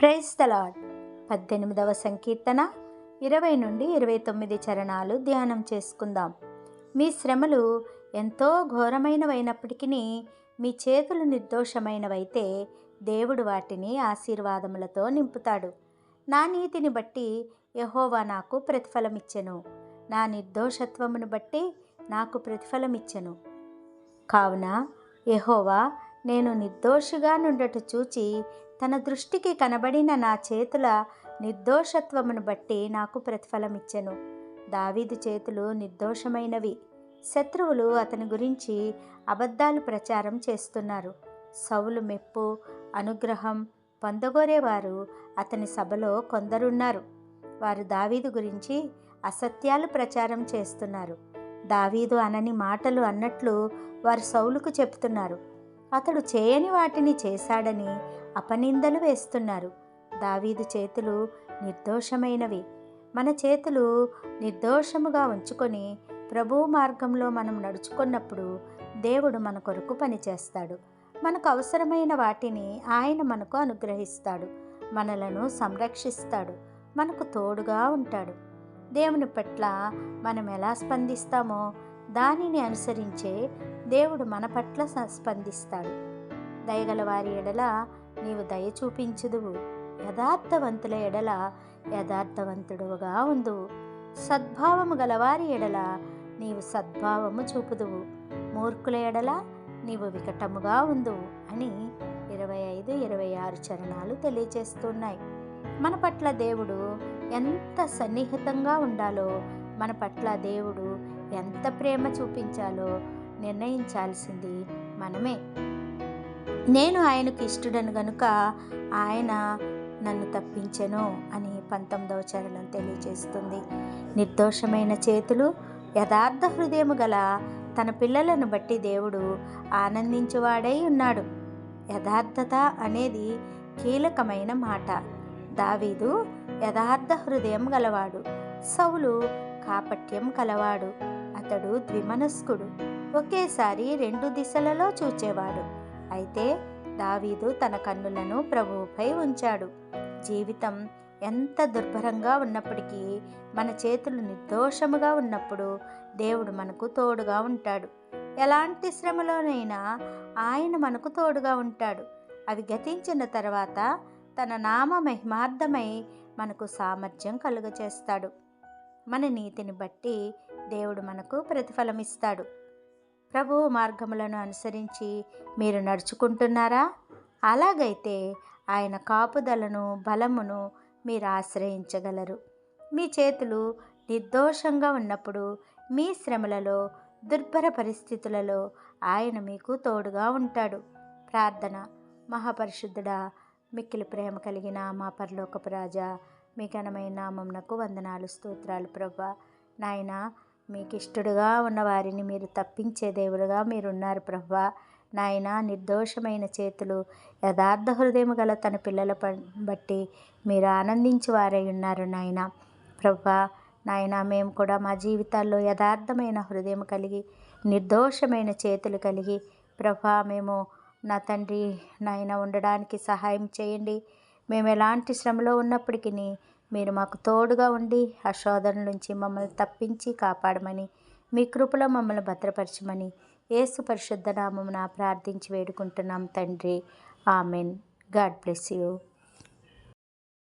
Praise పద్దెనిమిదవ సంకీర్తన ఇరవై నుండి ఇరవై తొమ్మిది చరణాలు ధ్యానం చేసుకుందాం. మీ శ్రమలు ఎంతో ఘోరమైనవైనప్పటికీ మీ చేతులు నిర్దోషమైనవైతే దేవుడు వాటిని ఆశీర్వాదములతో నింపుతాడు. నా నీతిని బట్టి యహోవా నాకు ప్రతిఫలమిచ్చెను. నా నిర్దోషత్వమును బట్టి నాకు ప్రతిఫలమిచ్చెను. కావున యహోవా నేను నిర్దోషిగా నుండట చూచి తన దృష్టికి కనబడిన నా చేతుల నిర్దోషత్వమును బట్టి నాకు ప్రతిఫలమిచ్చెను. దావీదు చేతులు నిర్దోషమైనవి. శత్రువులు అతని గురించి అబద్ధాలు ప్రచారం చేస్తున్నారు. సౌలు మెప్పు అనుగ్రహం పొందగోరేవారు అతని సభలో కొందరున్నారు. వారు దావీదు గురించి అసత్యాలు ప్రచారం చేస్తున్నారు. దావీదు అనని మాటలు అన్నట్లు వారు సౌలుకు చెప్తున్నారు అతడు చేయని వాటిని చేశాడని అపనిందలు వేస్తున్నారు. దావీదు చేతులు నిర్దోషమైనవి. మన చేతులు నిర్దోషముగా ఉంచుకొని ప్రభు మార్గంలో మనం నడుచుకున్నప్పుడు దేవుడు మన కొరకు పనిచేస్తాడు. మనకు అవసరమైన వాటిని ఆయన మనకు అనుగ్రహిస్తాడు. మనలను సంరక్షిస్తాడు. మనకు తోడుగా ఉంటాడు. దేవుని పట్ల మనం ఎలా స్పందిస్తామో దానిని అనుసరించే దేవుడు మన పట్ల స్పందిస్తాడు. దయగల వారి ఎడల నీవు దయ చూపించుదువు. యథార్థవంతుల ఎడల యథార్థవంతుడుగా ఉందువు సద్భావము గలవారి ఎడల నీవు సద్భావము చూపుదువు. మూర్ఖుల ఎడల నీవు వికటముగా ఉందువు అని ఇరవై ఐదు ఇరవై ఆరు చరణాలు తెలియజేస్తున్నాయి. మన పట్ల దేవుడు ఎంత సన్నిహితంగా ఉండాలో మన పట్ల దేవుడు ఎంత ప్రేమ చూపించాలో నిర్ణయించాల్సింది మనమే. నేను ఆయనకు ఇష్టడను గనుక ఆయన నన్ను తప్పించెను అని పంతొమ్మిదవ చరణం తెలియజేస్తుంది. నిర్దోషమైన చేతులు యథార్థ హృదయము గల తన పిల్లలను బట్టి దేవుడు ఆనందించువాడై ఉన్నాడు. యథార్థత అనేది కీలకమైన మాట. దావీదు యథార్థ హృదయం గలవాడు. సౌలు కాపట్యం కలవాడు. అతడు ద్విమనస్కుడు. ఒకేసారి రెండు దిశలలో చూచేవాడు. అయితే దావీదు తన కన్నులను ప్రభువుపై ఉంచాడు. జీవితం ఎంత దుర్భరంగా ఉన్నప్పటికీ మన చేతులు నిర్దోషముగా ఉన్నప్పుడు దేవుడు మనకు తోడుగా ఉంటాడు. ఎలాంటి శ్రమలోనైనా ఆయన మనకు తోడుగా ఉంటాడు. అవి గతించిన తర్వాత తన నామ మహిమార్థమై మనకు సామర్థ్యం కలుగచేస్తాడు. మన నీతిని బట్టి దేవుడు మనకు ప్రతిఫలమిస్తాడు. ప్రభువు మార్గములను అనుసరించి మీరు నడుచుకుంటున్నారా? అలాగైతే ఆయన కాపుదలను బలమును మీరు ఆశ్రయించగలరు. మీ చేతులు నిర్దోషంగా ఉన్నప్పుడు మీ శ్రమలలో దుర్భర పరిస్థితులలో ఆయన మీకు తోడుగా ఉంటాడు. ప్రార్థన. మహాపరిశుద్ధుడా మిక్కిలి ప్రేమ కలిగిన మా పరలోకపు రాజా మీ ఘనమైన నామంనకు వందనాలు స్తోత్రాలు ప్రభా. నాయన మీకు ఇష్టడుగా ఉన్న వారిని మీరు తప్పించే దేవుడుగా మీరున్నారు ప్రభా. నాయన నిర్దోషమైన చేతులు యథార్థ హృదయం గల తన పిల్లల బట్టి మీరు ఆనందించి వారై ఉన్నారు నాయన. ప్రభా నాయన మేము కూడా మా జీవితాల్లో యథార్థమైన హృదయం కలిగి నిర్దోషమైన చేతులు కలిగి ప్రభా మేము నా తండ్రి నాయన ఉండడానికి సహాయం చేయండి. మేము ఎలాంటి శ్రమలో ఉన్నప్పటికీ మీరు మాకు తోడుగా ఉండి ఆ శోధన నుంచి మమ్మల్ని తప్పించి కాపాడమని మీ కృపలో మమ్మల్ని భద్రపరచమని ఏసు పరిశుద్ధ నామమున ప్రార్థించి వేడుకుంటున్నాం తండ్రి. ఆమెన్. God bless you.